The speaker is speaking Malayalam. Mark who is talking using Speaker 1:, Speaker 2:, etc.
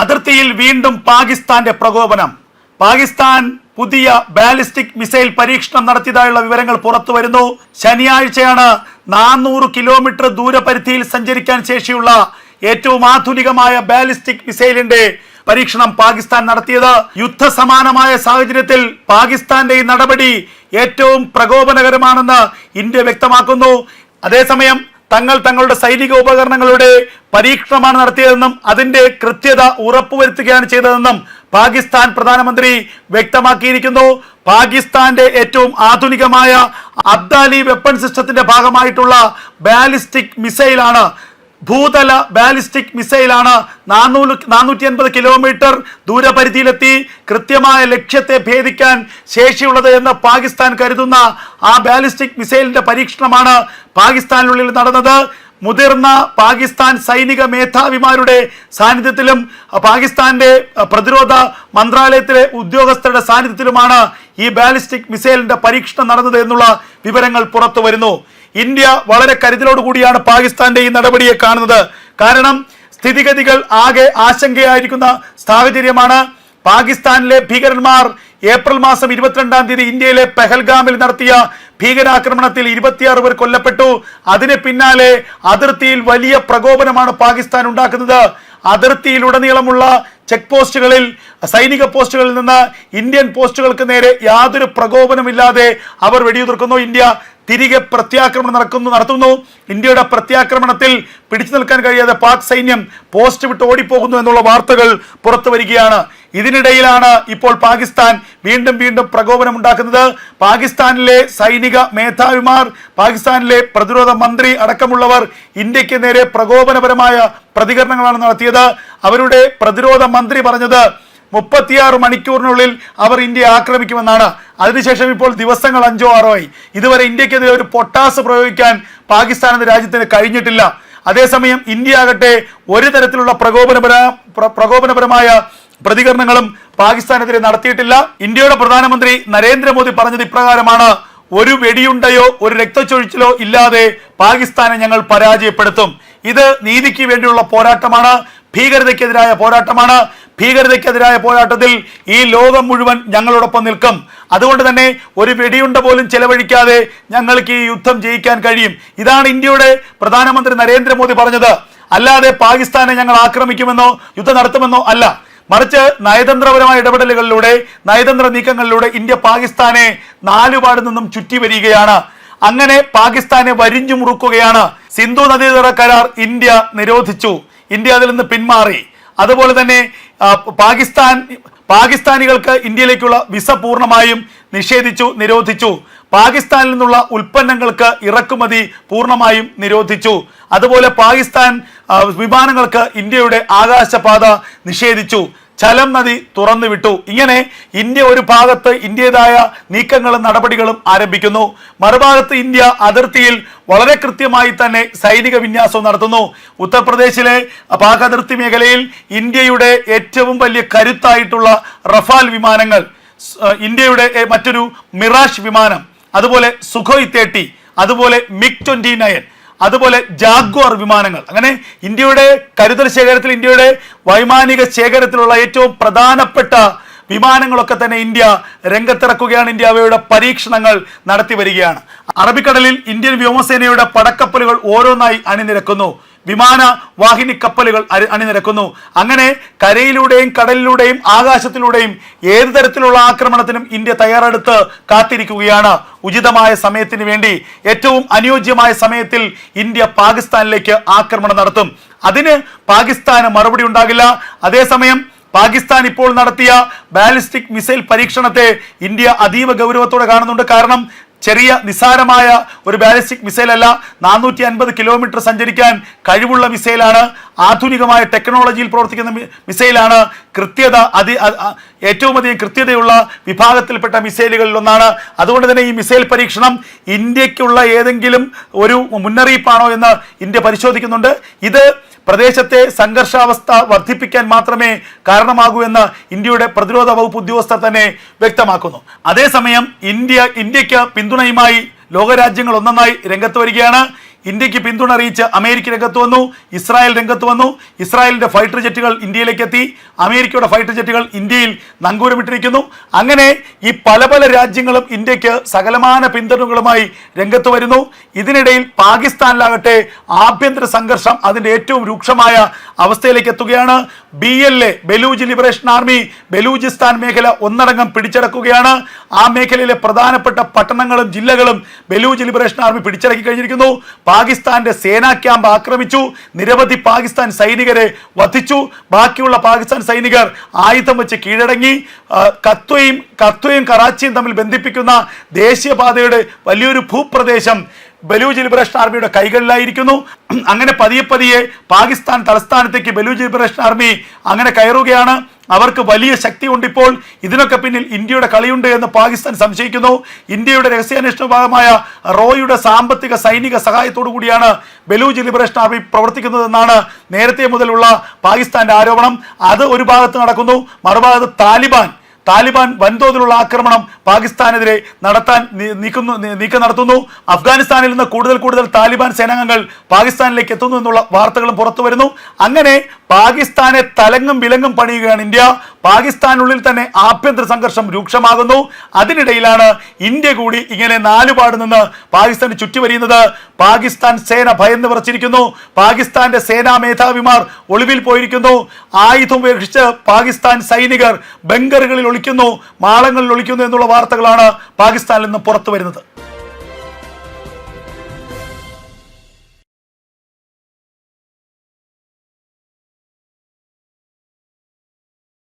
Speaker 1: അതിർത്തിയിൽ വീണ്ടും പാകിസ്ഥാന്റെ പ്രകോപനം. പാകിസ്ഥാൻ പുതിയ ബാലിസ്റ്റിക് മിസൈൽ പരീക്ഷണം നടത്തിയതായുള്ള വിവരങ്ങൾ പുറത്തു വരുന്നു. ശനിയാഴ്ചയാണ് നാനൂറ് കിലോമീറ്റർ ദൂരപരിധിയിൽ സഞ്ചരിക്കാൻ ശേഷിയുള്ള ഏറ്റവും ആധുനികമായ ബാലിസ്റ്റിക് മിസൈലിന്റെ പരീക്ഷണം പാകിസ്ഥാൻ നടത്തിയത്. യുദ്ധസമാനമായ സാഹചര്യത്തിൽ പാകിസ്ഥാന്റെ ഈ നടപടി ഏറ്റവും പ്രകോപനകരമാണെന്ന് ഇന്ത്യ വ്യക്തമാക്കുന്നു. അതേസമയം തങ്ങൾ തങ്ങളുടെ സൈനിക ഉപകരണങ്ങളുടെ പരീക്ഷണമാണ് നടത്തിയതെന്നും അതിന്റെ കൃത്യത ഉറപ്പുവരുത്തുകയാണ് ചെയ്തതെന്നും പാകിസ്ഥാൻ പ്രധാനമന്ത്രി വ്യക്തമാക്കിയിരിക്കുന്നു. പാകിസ്ഥാന്റെ ഏറ്റവും ആധുനികമായ അബ്ദാലി വെപ്പൺ സിസ്റ്റത്തിന്റെ ഭാഗമായിട്ടുള്ള ബാലിസ്റ്റിക് മിസൈലാണ് ഭൂതല ബാലിസ്റ്റിക് മിസൈലാണ് നാനൂറ് നാനൂറ്റി അൻപത് കിലോമീറ്റർ ദൂരപരിധിയിലെത്തി കൃത്യമായ ലക്ഷ്യത്തെ ഭേദിക്കാൻ ശേഷിയുള്ളത് എന്ന് പാകിസ്ഥാൻ കരുതുന്ന ആ ബാലിസ്റ്റിക് മിസൈലിന്റെ പരീക്ഷണമാണ് പാകിസ്ഥാനിനുള്ളിൽ നടന്നത്. മുതിർന്ന പാകിസ്ഥാൻ സൈനിക മേധാവിമാരുടെ സാന്നിധ്യത്തിലും പാകിസ്ഥാന്റെ പ്രതിരോധ മന്ത്രാലയത്തിലെ ഉദ്യോഗസ്ഥരുടെ സാന്നിധ്യത്തിലുമാണ് ഈ ബാലിസ്റ്റിക് മിസൈലിന്റെ പരീക്ഷണം നടന്നത് എന്നുള്ള വിവരങ്ങൾ പുറത്തു വരുന്നു. ഇന്ത്യ വളരെ കരുതലോടുകൂടിയാണ് പാകിസ്ഥാന്റെ ഈ നടപടിയെ കാണുന്നത്. കാരണം സ്ഥിതിഗതികൾ ആകെ ആശങ്കയായിരിക്കുന്ന സാഹചര്യമാണ്. പാകിസ്ഥാനിലെ ഭീകരന്മാർ ഏപ്രിൽ മാസം ഇരുപത്തിരണ്ടാം തീയതി ഇന്ത്യയിലെ പെഹൽഗാമിൽ നടത്തിയ ഭീകരാക്രമണത്തിൽ ഇരുപത്തിയാറ് പേർ കൊല്ലപ്പെട്ടു. അതിന് പിന്നാലെ അതിർത്തിയിൽ വലിയ പ്രകോപനമാണ് പാകിസ്ഥാൻ ഉണ്ടാക്കുന്നത്. അതിർത്തിയിലുടനീളമുള്ള ചെക്ക് പോസ്റ്റുകളിൽ സൈനിക പോസ്റ്റുകളിൽ നിന്ന് ഇന്ത്യൻ പോസ്റ്റുകൾക്ക് നേരെ യാതൊരു പ്രകോപനമില്ലാതെ അവർ വെടിയുതിർക്കുന്നു. ഇന്ത്യ തിരികെ പ്രത്യാക്രമണം നടക്കുന്നു നടത്തുന്നു. ഇന്ത്യയുടെ പ്രത്യാക്രമണത്തിൽ പിടിച്ചു നിൽക്കാൻ കഴിയാതെ പാക് സൈന്യം പോസ്റ്റ് വിട്ട് ഓടിപ്പോകുന്നു എന്നുള്ള വാർത്തകൾ പുറത്തു വരികയാണ്. ഇതിനിടയിലാണ് ഇപ്പോൾ പാകിസ്ഥാൻ വീണ്ടും വീണ്ടും പ്രകോപനം ഉണ്ടാക്കുന്നത്. പാകിസ്ഥാനിലെ സൈനിക മേധാവിമാർ പാകിസ്ഥാനിലെ പ്രതിരോധ മന്ത്രി അടക്കമുള്ളവർ ഇന്ത്യയ്ക്ക് നേരെ പ്രകോപനപരമായ പ്രതികരണങ്ങളാണ് നടത്തിയത്. അവരുടെ പ്രതിരോധ മന്ത്രി പറഞ്ഞത് മുപ്പത്തിയാറ് മണിക്കൂറിനുള്ളിൽ അവർ ഇന്ത്യ ആക്രമിക്കുമെന്നാണ്. അതിനുശേഷം ഇപ്പോൾ ദിവസങ്ങൾ അഞ്ചോ ആറോ ആയി. ഇതുവരെ ഇന്ത്യക്കെതിരെ ഒരു പൊട്ടാസ് പ്രയോഗിക്കാൻ പാകിസ്ഥാൻ എന്ന രാജ്യത്തിന് കഴിഞ്ഞിട്ടില്ല. അതേസമയം ഇന്ത്യ ആകട്ടെ ഒരു തരത്തിലുള്ള പ്രകോപനപര പ്രകോപനപരമായ പ്രതികരണങ്ങളും പാകിസ്ഥാനെതിരെ നടത്തിയിട്ടില്ല. ഇന്ത്യയുടെ പ്രധാനമന്ത്രി നരേന്ദ്രമോദി പറഞ്ഞത് ഇപ്രകാരമാണ്. ഒരു വെടിയുണ്ടയോ ഒരു രക്തച്ചൊഴിച്ചിലോ ഇല്ലാതെ പാകിസ്ഥാനെ ഞങ്ങൾ പരാജയപ്പെടുത്തും. ഇത് നീതിക്ക് വേണ്ടിയുള്ള പോരാട്ടമാണ് ഭീകരതയ്ക്കെതിരായ പോരാട്ടമാണ്. ഭീകരതയ്ക്കെതിരായ പോരാട്ടത്തിൽ ഈ ലോകം മുഴുവൻ ഞങ്ങളോടൊപ്പം നിൽക്കും. അതുകൊണ്ട് തന്നെ ഒരു വെടിയുണ്ട പോലും ചെലവഴിക്കാതെ ഞങ്ങൾക്ക് ഈ യുദ്ധം ജയിക്കാൻ കഴിയും. ഇതാണ് ഇന്ത്യയുടെ പ്രധാനമന്ത്രി നരേന്ദ്രമോദി പറഞ്ഞത്. അല്ലാതെ പാകിസ്ഥാനെ ഞങ്ങൾ ആക്രമിക്കുമെന്നോ യുദ്ധം നടത്തുമെന്നോ അല്ല. മറിച്ച് നയതന്ത്രപരമായ ഇടപെടലുകളിലൂടെ നയതന്ത്ര നീക്കങ്ങളിലൂടെ ഇന്ത്യ പാകിസ്ഥാനെ നാലുപാട് നിന്നും ചുറ്റി വരികയാണ് അങ്ങനെ പാകിസ്ഥാനെ വരിഞ്ഞു മുറുക്കുകയാണ് സിന്ധു നദീതട കരാർ ഇന്ത്യ നിരോധിച്ചു. ഇന്ത്യ അതിൽ നിന്ന് പിന്മാറി. അതുപോലെ തന്നെ പാകിസ്ഥാൻ പാകിസ്ഥാനികൾക്ക് ഇന്ത്യയിലേക്കുള്ള വിസ പൂർണമായും നിഷേധിച്ചു നിരോധിച്ചു. പാകിസ്ഥാനിൽ നിന്നുള്ള ഉൽപ്പന്നങ്ങൾക്ക് ഇറക്കുമതി പൂർണമായും നിരോധിച്ചു. അതുപോലെ പാകിസ്ഥാൻ വിമാനങ്ങൾക്ക് ഇന്ത്യയുടെ ആകാശപാത നിഷേധിച്ചു. ചലം നദി തുറന്നു വിട്ടു ഇങ്ങനെ ഇന്ത്യ ഒരു ഭാഗത്ത് ഇന്ത്യതായ നീക്കങ്ങളും നടപടികളും ആരംഭിക്കുന്നു. മറുഭാഗത്ത് ഇന്ത്യ അതിർത്തിയിൽ വളരെ കൃത്യമായി തന്നെ സൈനിക വിന്യാസം നടത്തുന്നു. ഉത്തർപ്രദേശിലെ പാക് അതിർത്തി മേഖലയിൽ ഇന്ത്യയുടെ ഏറ്റവും വലിയ കരുത്തായിട്ടുള്ള റഫാൽ വിമാനങ്ങൾ ഇന്ത്യയുടെ മറ്റൊരു മിറാഷ് വിമാനം അതുപോലെ സുഖോയ് തേട്ടി അതുപോലെ മിഗ് ട്വന്റി നയൻ അതുപോലെ ജാഗ്വാർ വിമാനങ്ങൾ. അങ്ങനെ ഇന്ത്യയുടെ കരുതൽ ശേഖരത്തിൽ ഇന്ത്യയുടെ വൈമാനിക ശേഖരത്തിലുള്ള ഏറ്റവും പ്രധാനപ്പെട്ട വിമാനങ്ങളൊക്കെ തന്നെ ഇന്ത്യ രംഗത്തിറക്കുകയാണ്. ഇന്ത്യ അവയുടെ പരീക്ഷണങ്ങൾ നടത്തി വരികയാണ്. അറബിക്കടലിൽ ഇന്ത്യൻ വ്യോമസേനയുടെ പടക്കപ്പലുകൾ ഓരോന്നായി അണിനിരക്കുന്നു. വിമാന വാഹിനി കപ്പലുകൾ അണിനിരക്കുന്നു. അങ്ങനെ കരയിലൂടെയും കടലിലൂടെയും ആകാശത്തിലൂടെയും ഏത് തരത്തിലുള്ള ആക്രമണത്തിനും ഇന്ത്യ തയ്യാറെടുത്ത് കാത്തിരിക്കുകയാണ്. ഉചിതമായ സമയത്തിന് വേണ്ടി ഏറ്റവും അനുയോജ്യമായ സമയത്തിൽ ഇന്ത്യ പാകിസ്ഥാനിലേക്ക് ആക്രമണം നടത്തും. അതിന് പാകിസ്ഥാന് മറുപടി ഉണ്ടാകില്ല. അതേസമയം പാകിസ്ഥാൻ ഇപ്പോൾ നടത്തിയ ബാലിസ്റ്റിക് മിസൈൽ പരീക്ഷണത്തെ ഇന്ത്യ അതീവ ഗൗരവത്തോടെ കാണുന്നുണ്ട്. കാരണം ചെറിയ നിസാരമായ ഒരു ബാലിസ്റ്റിക് മിസൈലല്ല. നാനൂറ്റി അൻപത് കിലോമീറ്റർ സഞ്ചരിക്കാൻ കഴിവുള്ള മിസൈലാണ് ആധുനികമായ ടെക്നോളജിയിൽ പ്രവർത്തിക്കുന്ന മിസൈലാണ് കൃത്യത അതി ഏറ്റവും അധികം കൃത്യതയുള്ള വിഭാഗത്തിൽപ്പെട്ട മിസൈലുകളിൽ ഒന്നാണ്. അതുകൊണ്ട് തന്നെ ഈ മിസൈൽ പരീക്ഷണം ഇന്ത്യക്കുള്ള ഏതെങ്കിലും ഒരു മുന്നറിയിപ്പാണോ എന്ന് ഇന്ത്യ പരിശോധിക്കുന്നുണ്ട്. ഇത് പ്രദേശത്തെ സംഘർഷാവസ്ഥ വർദ്ധിപ്പിക്കാൻ മാത്രമേ കാരണമാകൂ എന്ന് ഇന്ത്യയുടെ പ്രതിരോധ വകുപ്പ് ഉദ്യോഗസ്ഥർ തന്നെ വ്യക്തമാക്കുന്നു. അതേസമയം ഇന്ത്യ ഇന്ത്യയ്ക്ക് പിന്തുണയുമായി ലോകരാജ്യങ്ങൾ ഒന്നൊന്നായി രംഗത്ത് വരികയാണ്. ഇന്ത്യയ്ക്ക് പിന്തുണ അറിയിച്ച് അമേരിക്ക രംഗത്ത് വന്നു ഇസ്രായേൽ രംഗത്ത് വന്നു. ഇസ്രായേലിന്റെ ഫൈറ്റർ ജെറ്റുകൾ ഇന്ത്യയിലേക്ക് എത്തി. അമേരിക്കയുടെ ഫൈറ്റർ ജെറ്റുകൾ ഇന്ത്യയിൽ നങ്കൂരമിട്ടിരിക്കുന്നു. അങ്ങനെ ഈ പല പല രാജ്യങ്ങളും ഇന്ത്യയ്ക്ക് സകലമാന പിന്തുണകളുമായി രംഗത്ത് വരുന്നു. ഇതിനിടയിൽ പാകിസ്ഥാനിലാകട്ടെ ആഭ്യന്തര സംഘർഷം അതിന്റെ ഏറ്റവും രൂക്ഷമായ അവസ്ഥയിലേക്ക് എത്തുകയാണ്. B L A Baloch liberation army Balochistan മേഖല ഒന്നടങ്കം പിടിച്ചടക്കുകയാണ്. ആ മേഖലയിലെ പ്രധാനപ്പെട്ട പട്ടണങ്ങളും ജില്ലകളും ബലൂജ് ലിബറേഷൻ ആർമി പിടിച്ചടക്കി കഴിഞ്ഞിരിക്കുന്നു. പാകിസ്ഥാന്റെ സേനാ ക്യാമ്പ് ആക്രമിച്ചു. നിരവധി പാകിസ്ഥാൻ സൈനികരെ വധിച്ചു. ബാക്കിയുള്ള പാകിസ്ഥാൻ സൈനികർ ആയുധം വെച്ച് കീഴടങ്ങി. കത്വയും കത്വയും കറാച്ചിയും തമ്മിൽ ബന്ധിപ്പിക്കുന്ന ദേശീയപാതയുടെ വലിയൊരു ഭൂപ്രദേശം ബലൂജ് ലിബറേഷൻ ആർമിയുടെ കൈകളിലായിരിക്കുന്നു. അങ്ങനെ പതിയെ പതിയെ പാകിസ്ഥാൻ തലസ്ഥാനത്തേക്ക് ബലൂജ് ലിബറേഷൻ ആർമി അങ്ങനെ കയറുകയാണ്. അവർക്ക് വലിയ ശക്തിയുണ്ട് ഇപ്പോൾ ഇതിനൊക്കെ പിന്നിൽ ഇന്ത്യയുടെ കളിയുണ്ട് എന്ന് പാകിസ്ഥാൻ സംശയിക്കുന്നു. ഇന്ത്യയുടെ രഹസ്യാന്വേഷണ വിഭാഗമായ റോയുടെ സാമ്പത്തിക സൈനിക സഹായത്തോടു കൂടിയാണ് ബലൂജ് ലിബറേഷൻ ആർമി പ്രവർത്തിക്കുന്നതെന്നാണ് നേരത്തെ മുതലുള്ള പാകിസ്ഥാന്റെ ആരോപണം. അത് ഒരു ഭാഗത്ത് നടക്കുന്നു മറുഭാഗത്ത് താലിബാൻ. താലിബാൻ വൻതോതിലുള്ള ആക്രമണം പാകിസ്ഥാനെതിരെ നടത്താൻ നീക്കുന്നു നീക്കം നടത്തുന്നു. അഫ്ഗാനിസ്ഥാനിൽ നിന്ന് കൂടുതൽ കൂടുതൽ താലിബാൻ സേനാംഗങ്ങൾ പാകിസ്ഥാനിലേക്ക് എത്തുന്നു എന്നുള്ള വാർത്തകളും പുറത്തു വരുന്നു. അങ്ങനെ പാകിസ്ഥാനെ തലങ്ങും വിലങ്ങും പണിയുകയാണ് ഇന്ത്യ. പാകിസ്ഥാനുള്ളിൽ തന്നെ ആഭ്യന്തര സംഘർഷം രൂക്ഷമാകുന്നു. അതിനിടയിലാണ് ഇന്ത്യ കൂടി ഇങ്ങനെ നാലുപാട് നിന്ന് പാകിസ്ഥാന് ചുറ്റിവരിയുന്നത്. പാകിസ്ഥാൻ സേന ഭയന്ന് വിറച്ചിരിക്കുന്നു. പാകിസ്ഥാന്റെ സേനാ മേധാവിമാർ ഒളിവിൽ പോയിരിക്കുന്നു. ആയുധം ഉപേക്ഷിച്ച് പാകിസ്ഥാൻ സൈനികർ ബങ്കറുകളിൽ ഒളിക്കുന്നു. മാളങ്ങളിൽ ഒളിക്കുന്നു എന്നുള്ള വാർത്തകളാണ് പാകിസ്ഥാനിൽ നിന്ന് പുറത്തു വരുന്നത്